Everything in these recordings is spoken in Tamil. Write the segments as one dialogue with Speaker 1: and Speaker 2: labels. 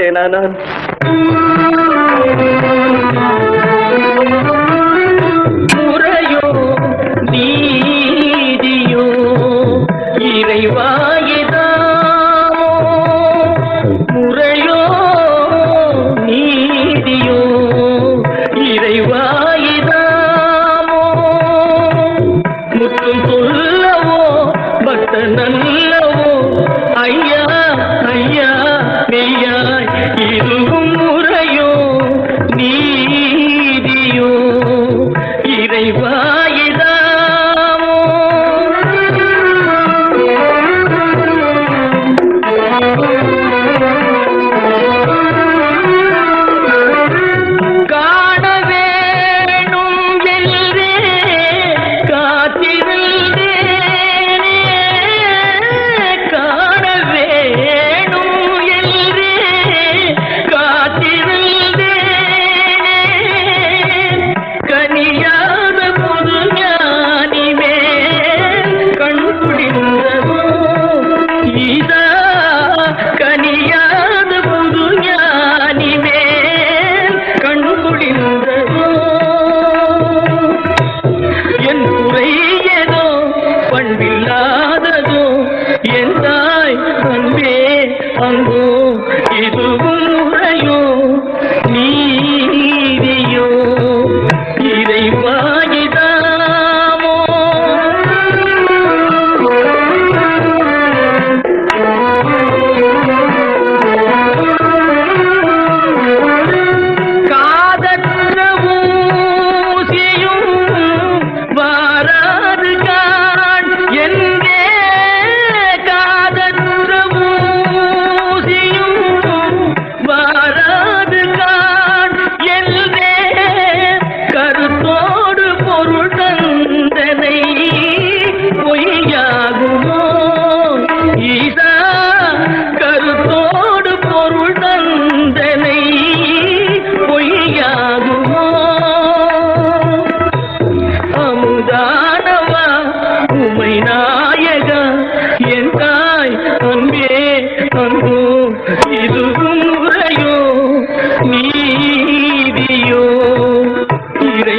Speaker 1: விட்டேனா நான்
Speaker 2: முறையோ நீதியோ இறைவா என் தாய் அன்பே அன்போ. இதோ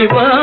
Speaker 2: ಜೀವಾ